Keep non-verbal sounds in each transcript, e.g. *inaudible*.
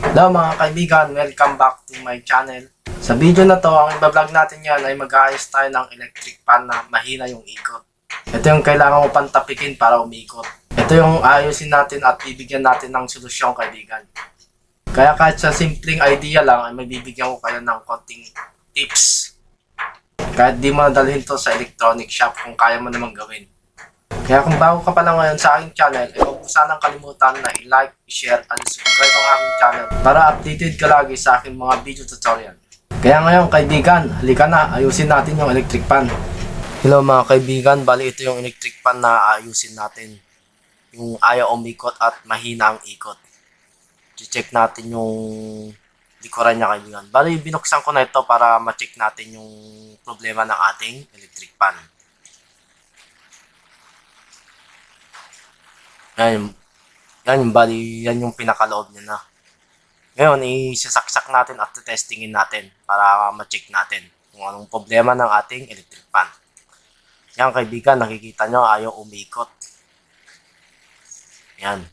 Hello mga kaibigan, welcome back to my channel. Sa video na to, ang ibablog natin yan ay mag-aayos tayo ng electric fan na mahina yung ikot. Ito yung kailangan mo pantapikin para umikot. Ito yung ayusin natin at bibigyan natin ng solusyon kaibigan. Kaya kahit sa simpleng idea lang ay mabibigyan ko kayo ng konting tips. Kahit di mo nadalhin to sa electronic shop kung kaya mo namang gawin. Kaya kung bago ka pa lang ngayon sa aking channel, ay huwag sanang kalimutan na i-like, i-share, at i-subscribe ang aking channel para updated ka lagi sa aking mga video tutorial. Kaya ngayon kaibigan, halika na, ayusin natin yung electric pan. Hello mga kaibigan, bali ito yung electric pan na ayusin natin. Yung ayaw umikot at mahina ang ikot. check natin yung likuran niya kaibigan. Bali binuksan ko na ito para ma-check natin yung problema ng ating electric pan. Yan, yan yung bali, yan yung pinakaloob niya na. Ngayon, isasaksak natin at testingin natin para ma-check natin kung anong problema ng ating electric fan. Yan kaibigan, nakikita nyo, ayaw umikot. Yan.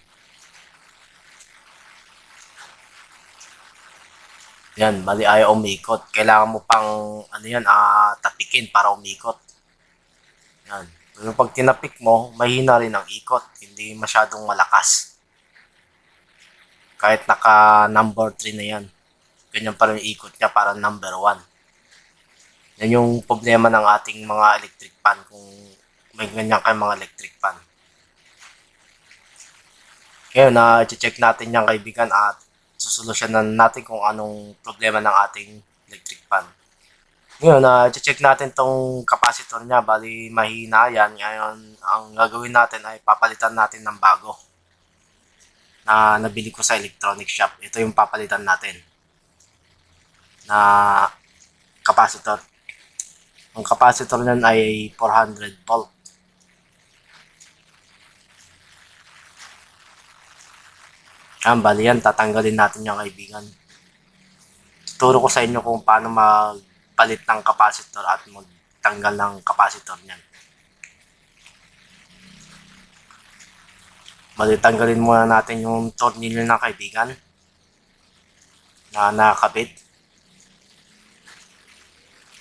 Yan, bali ayaw umikot. Kailangan mo pang, ano yan, ah, tapikin para umikot. Yan. Pero pag tinapik mo, mahina rin ang ikot. Hindi masyadong malakas. Kahit naka number 3 na yan. Ganyan pa rin ikot niya para number 1. Yan yung problema ng ating mga electric fan kung may ganyan kayong mga electric fan. Ngayon, na check natin yan kaibigan at susolusyonan natin kung anong problema ng ating electric fan. Ngayon, na check natin tong capacitor niya. Bali, mahina yan. Ngayon, ang gagawin natin ay papalitan natin ng bago na nabili ko sa electronic shop. Ito yung papalitan natin na capacitor. Ang capacitor niyan ay 400 volt. Yan, bali yan. Tatanggalin natin yung kaibigan. Turo ko sa inyo kung paano magpalit ng capacitor at magtanggal ng capacitor niyan. Bali, muna natin yung tornilyo ng kaibigan na nakakabit.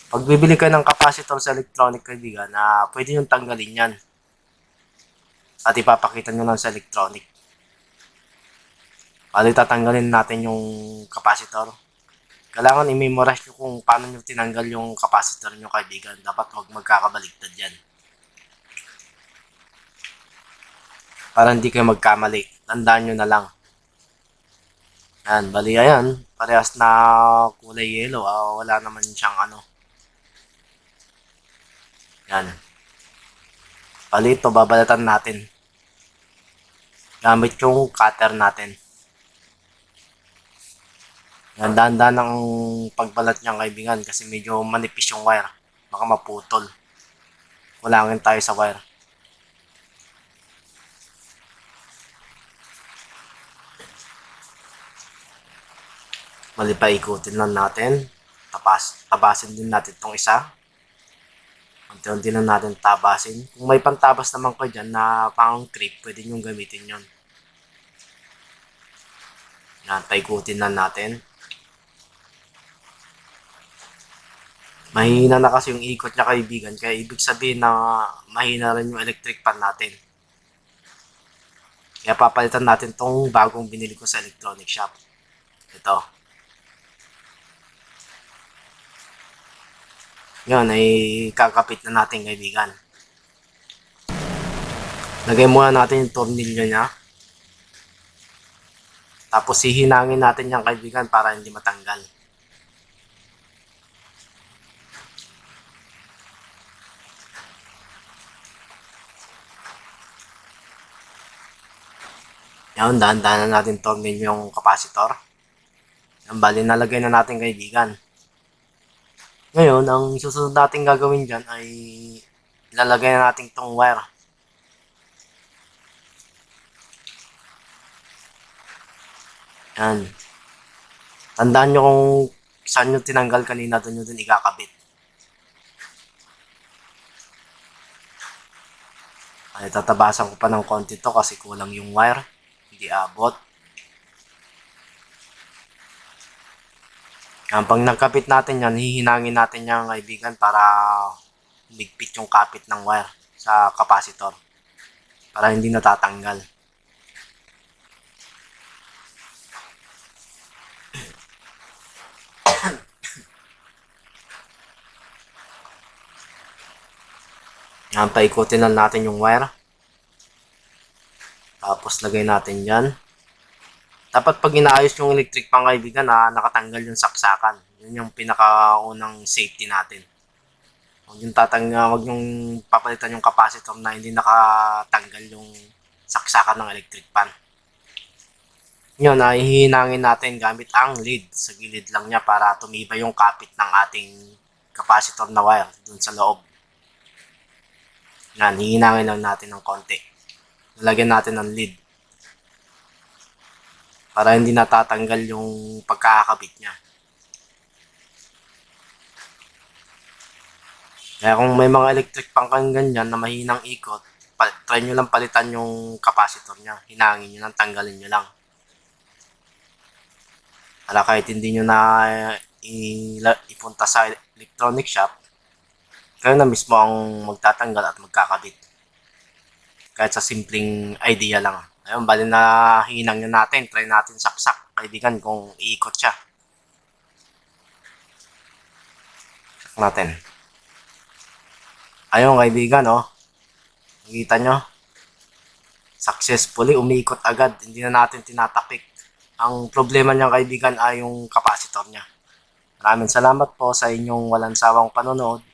Pag bibili ka ng capacitor sa electronic kaibigan, na pwede yung tanggalin yan. At ipapakita nyo lang sa electronic. Bali, tatanggalin natin yung capacitor. Kailangan i-memorize nyo kung paano nyo tinanggal yung capacitor nyo kaibigan. Dapat huwag magkakabaligtad yan. Para hindi kayo magkamali. Tandaan nyo na lang. Yan, bali ayan. Parehas na kulay yellow. Ah, wala naman siyang ano. Yan. Bali ito, babalatan natin. Gamit yung cutter natin. Yan, dahan-dahan ang pagbalat niyang kaibigan kasi medyo manipis yung wire. Baka maputol. Kulangin tayo sa wire. Mali pa ikutin lang natin. Tapas, tabasin din natin tong isa. Unti-unti lang natin tabasin. Kung may pantabas naman kayo dyan na pang creep, pwede nyo gamitin yon. Yan, paikutin lang natin. Mahina na kasi yung ikot niya kaibigan. Kaya ibig sabihin na mahina rin yung electric pan natin. Kaya papalitan natin tong bagong binili ko sa electronic shop. Ito. Yan ay kakapit na natin kaibigan. Lagay muna natin yung tornilyo niya. Tapos hihinangin natin yung kaibigan para hindi matanggal. Yan, dahan-dahan na natin tornilyo yung capacitor. Yan, bali nalagay na natin kaibigan. Ngayon, ang susunod natin gagawin dyan ay ilalagay na natin tong wire. Yan. Tandaan nyo kung saan nyo tinanggal kanina, doon nyo din ikakabit. Ay, tatabasan ko pa ng konti to kasi kulang yung wire. Hindi abot. Yan, pag nagkapit natin yan, hihinangin natin yan kaibigan para bigpit yung kapit ng wire sa capacitor para hindi natatanggal. *coughs* Yan, paikutin lang natin yung wire. Tapos lagay natin yan. Dapat pag inaayos yung electric pang kaibigan na nakatanggal yung saksakan. Yun yung pinakaunang safety natin. Huwag yung tatanggal, wag yung papalitan yung capacitor na hindi nakatanggal yung saksakan ng electric pan. Yun, na hihinangin natin gamit ang lead. Sa gilid lang niya para tumibay yung kapit ng ating capacitor na wire dun sa loob. Yan, hihinangin lang natin ng konti. Lalagyan natin ng lead. Para hindi natatanggal yung pagkakabit niya. Kaya kung may mga electric pang kang ganyan na mahinang ikot, try nyo lang palitan yung capacitor niya. Hinangin nyo lang, tanggalin nyo lang. Para kahit hindi nyo na eh, ipunta sa electronic shop, kayo na mismo ang magtatanggal at magkakabit. Kahit sa simpleng idea lang. Ayun, bali na hinang nyo natin. Try natin saksak, kaibigan, kung iikot siya. Sak natin. Ayun, kaibigan, oh. Nakita nyo? Successfully, umiikot agad. Hindi na natin tinatapik. Ang problema niya, kaibigan, ay yung capacitor niya. Maraming salamat po sa inyong walang sawang panonood.